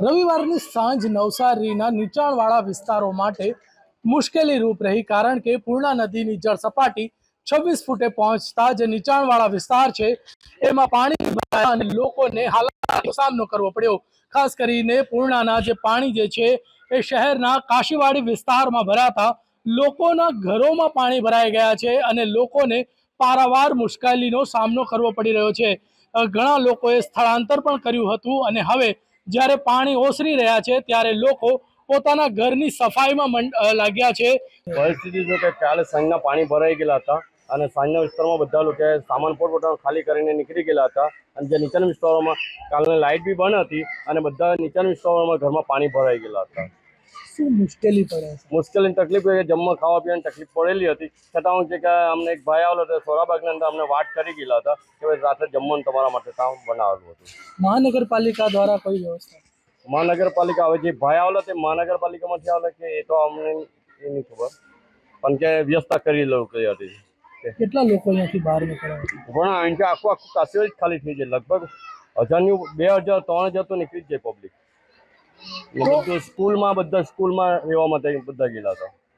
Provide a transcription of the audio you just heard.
રવિવારની સાંજ નવસારીના નીચાણવાળા વિસ્તારો માટે મુશ્કેલી રૂપ રહી કારણ કે પૂર્ણા નદીની જળ સપાટી છવ્વીસ ફૂટે પહોંચતા જે નીચાણવાળા વિસ્તાર છે. એમાં પાણી ભરાયા અને લોકોને હાલાકીનો સામનો કરવો પડ્યો. ખાસ કરીને પૂર્ણાના જે પાણી જે છે એ શહેરના કાશીવાડી વિસ્તારમાં ભરાતા લોકોના ઘરોમાં પાણી ભરાઈ ગયા છે અને લોકોને પારાવાર મુશ્કેલીનો સામનો કરવો પડી રહ્યો છે. ઘણા લોકોએ સ્થળાંતર પણ કર્યું હતું અને હવે જ્યારે પાણી ઓસરી રહ્યા છે, ત્યારે લોકો પોતાના ઘરની સફાઈમાં લાગ્યા છે. પરિસ્થિતિ જો કે કાલે સાંજના પાણી ભરાઈ ગયેલા હતા અને સાંજના વિસ્તારમાં બધા લોકો સામાન પોતપોતાનો ખાલી કરીને નીકળી ગયેલા હતા અને જે નીચાના વિસ્તારોમાં કાલની લાઇટ બી બંધ હતી અને બધા નીચાના વિસ્તારોમાં ઘરમાં પાણી ભરાઈ ગયેલા હતા. મુશ્કેલી પડે છે. મુશ્કેલીની તકલીફ એ જમવા ખાવા પીવાની તકલીફ પડેલી હતી. છતાં હું છે કે અમને એક ભાઈ આવેલો હતો સોરાબાગની અંદર અમને વાત કરી ગયેલા હતા કે ભાઈ રાત્રે જમવાનું તમારા માટે કામ બનાવેલું હતું. મહાનગરપાલિકા દ્વારા કોઈ વ્યવસ્થા? મહાનગરપાલિકા હવે જે ભાઈ આવેલો તે મહાનગરપાલિકામાંથી આવેલો કે એ તો અમને એ નહીં ખબર. પણ કે વ્યવસ્થા કરી લેવું કરી હતી. કેટલા લોકો અહીંયાથી બહાર નીકળ્યા પણ અહીંથી આખું આખું કાશીઓ જ ખાલી થઈ જાય લગભગ હજારની બે હજાર ત્રણ હજાર તો નીકળી જ જાય પબ્લિક સ્કૂલમાં બધા સ્કૂલમાં રહેવા માટે બધા ગયેલા હતા.